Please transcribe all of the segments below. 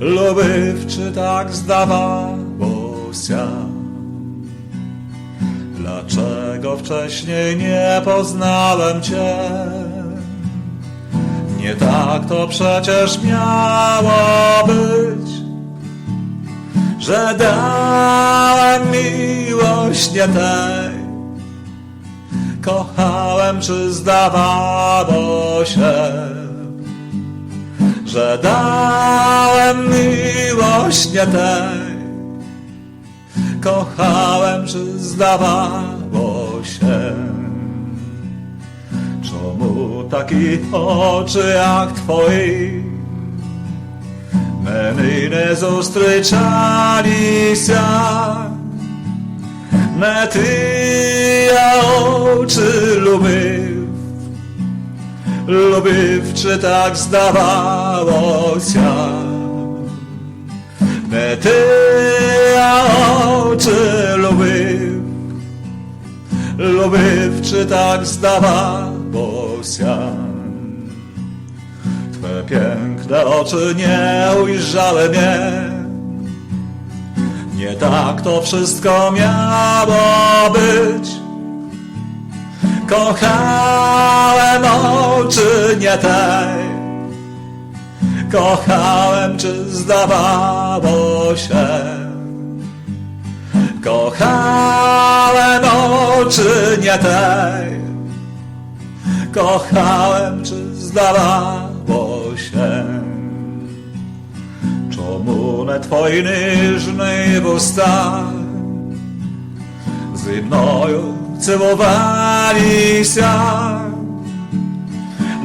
lubywczy tak zdawało się. Dlaczego wcześniej nie poznałem Cię? Nie tak to przecież miało być, że dałem miłość nie tej. Kochałem, czy zdawało się że dałem miłość nie tej. Kochałem, że zdawało się. Czemu taki oczy jak twoich? Menine zostryczali się, me ty ja oczy lubił lubywcze tak zdawało się. Me ty a oczy lubiw, lubywczy tak zdawało się. Twe piękne oczy nie ujrzały mnie, nie tak to wszystko miało być. Kochałem oczy nie tej, kochałem czy zdawało się. Kochałem oczy nie tej, kochałem czy zdawało się. Czomune twojej nyżnej w ustach, ze całowali się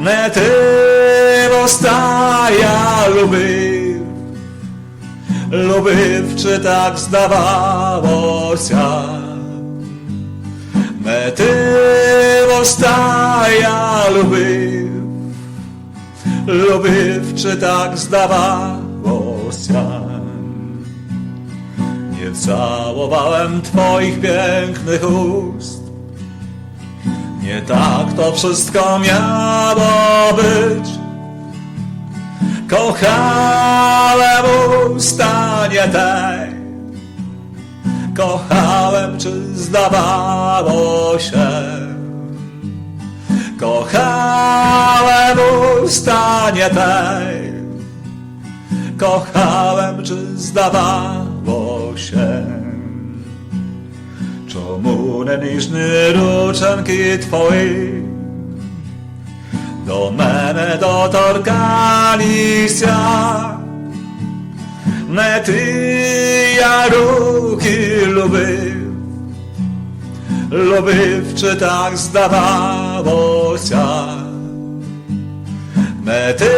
Nie tego staja lubił Lubił, tak zdawało się Nie tego staja lubił Lubił, tak zdawało się nie całowałem Twoich pięknych ust, nie tak to wszystko miało być. Kochałem usta nie tej, Kochałem, czy zdawało się? Kochałem usta nie tej. Kochałem, czy zdawało się? Czemu не ніжні рученьки твої до мене доторкалися? Не ти я руки любив, любив, чи так здавалося. Не ти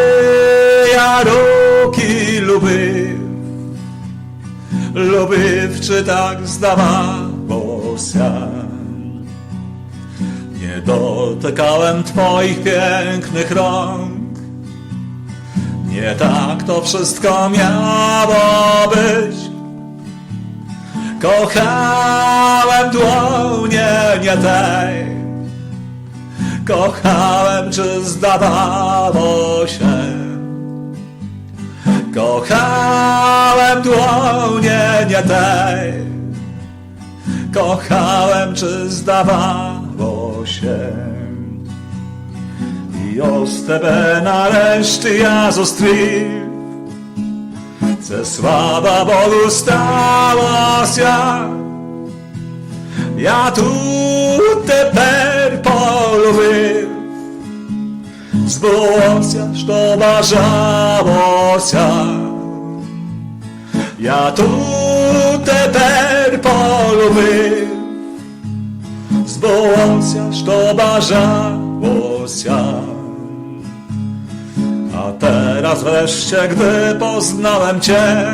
я руки любив, любив, чи так sen. Nie dotykałem Twoich pięknych rąk, nie tak to wszystko miało być. Kochałem dłonie nie tej, kochałem czy zdawało się. Kochałem dłonie nie tej, Kochałem, czy zdawało się. I ось тебе нарешті я зустрів, це слава Богу сталося. Я тут тепер полюбив, збулося, що бажалося. Я тут тепер per palome Zwołącja sztobarzałosia A teraz wreszcie, gdy poznałem Cię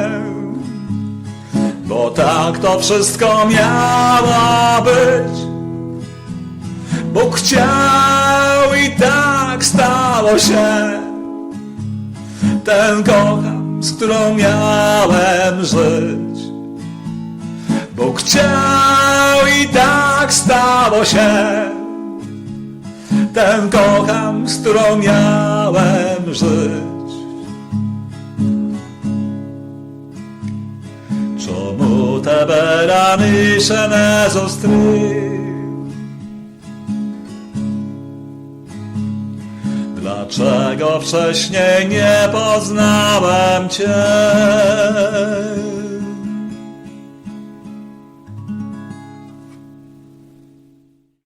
Bo tak to wszystko miało być. Bóg chciał i tak stało się. Ten kocham, z którą miałem żyć. Bóg chciał i tak stało się. Ten kocham, z którą miałem żyć. Czemu te berany się nie zostry? Dlaczego wcześniej nie poznałem Cię?